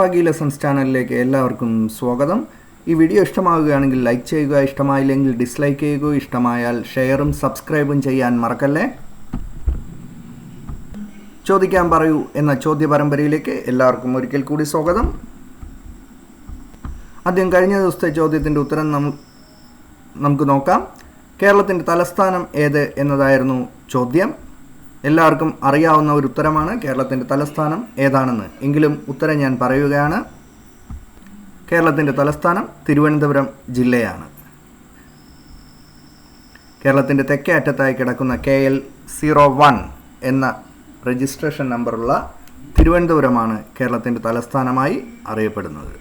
പഗി lessons ചാനലിലേക്ക് എല്ലാവർക്കും സ്വാഗതം. ഈ വീഡിയോ ഇഷ്ടമാവുകയാണെങ്കിൽ ലൈക്ക് ചെയ്യുക ഇഷ്ടമായില്ലെങ്കിൽ ഡിസ്ലൈക്ക് ചെയ്യുക ഇഷ്ടമായാൽ ഷെയറും സബ്സ്ക്രൈബും ചെയ്യാൻ മറക്കല്ലേ? ചോദിക്കാൻ പറയൂ എന്ന ചോദ്യ പരമ്പരയിലേക്ക് എല്ലാവർക്കും ഒരിക്കൽ കൂടി സ്വാഗതം. ആദ്യം കഴിഞ്ഞ ദിവസത്തെ ചോദ്യത്തിന്റെ ഉത്തരം നമുക്ക് നോക്കാം. കേരളത്തിന്റെ തലസ്ഥാനം ഏത് എന്നതായിരുന്നു ചോദ്യം. എല്ലാവർക്കും അറിയാവുന്ന ഒരു ഉത്തരമാണ് കേരളത്തിന്റെ തലസ്ഥാനം ഏതാണെന്ന്. എങ്കിലും ഉത്തരം ഞാൻ പറയുകയാണ് കേരളത്തിന്റെ തലസ്ഥാനം തിരുവനന്തപുരം ജില്ലയാണ്. കേരളത്തിന്റെ തെക്കേ അറ്റത്തായി കിടക്കുന്ന കെ എൽ സീറോ വൺ എന്ന രജിസ്ട്രേഷൻ നമ്പറുള്ള തിരുവനന്തപുരമാണ് കേരളത്തിന്റെ തലസ്ഥാനമായി അറിയപ്പെടുന്നത്.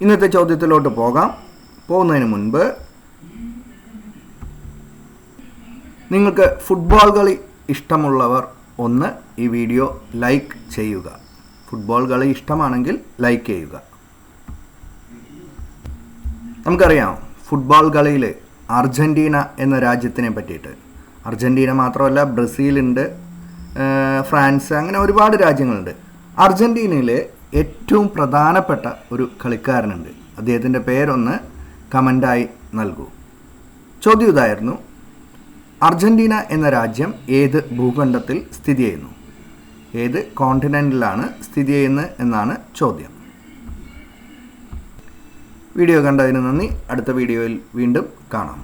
ഇന്നത്തെ ചോദ്യത്തിലോട്ട് പോകാം. പോകുന്നതിന് മുൻപ് നിങ്ങൾക്ക് ഫുട്ബോൾ കളി ഇഷ്ടമുള്ളവർ ഒന്ന് ഈ വീഡിയോ ലൈക്ക് ചെയ്യുക. ഫുട്ബോൾ കളി ഇഷ്ടമാണെങ്കിൽ ലൈക്ക് ചെയ്യുക. നമുക്കറിയാം ഫുട്ബോൾ കളിയിൽ അർജന്റീന എന്ന രാജ്യത്തിനെ പറ്റിയിട്ട്. അർജന്റീന മാത്രമല്ല ബ്രസീലുണ്ട് ഫ്രാൻസ് അങ്ങനെ ഒരുപാട് രാജ്യങ്ങളുണ്ട്. അർജന്റീനയിലെ ഏറ്റവും പ്രധാനപ്പെട്ട ഒരു കളിക്കാരനുണ്ട്. അദ്ദേഹത്തിന്റെ പേരൊന്ന് കമന്റായി നൽകൂ. ചോദ്യം ഇതായിരുന്നു അർജന്റീന എന്ന രാജ്യം ഏത് ഭൂഖണ്ഡത്തിൽ സ്ഥിതി ചെയ്യുന്നു? ഏത് കോണ്ടിനെന്റിലാണ് സ്ഥിതി ചെയ്യുന്നത് എന്നാണ് ചോദ്യം. വീഡിയോ കണ്ടതിന് നന്ദി. അടുത്ത വീഡിയോയിൽ വീണ്ടും കാണാം.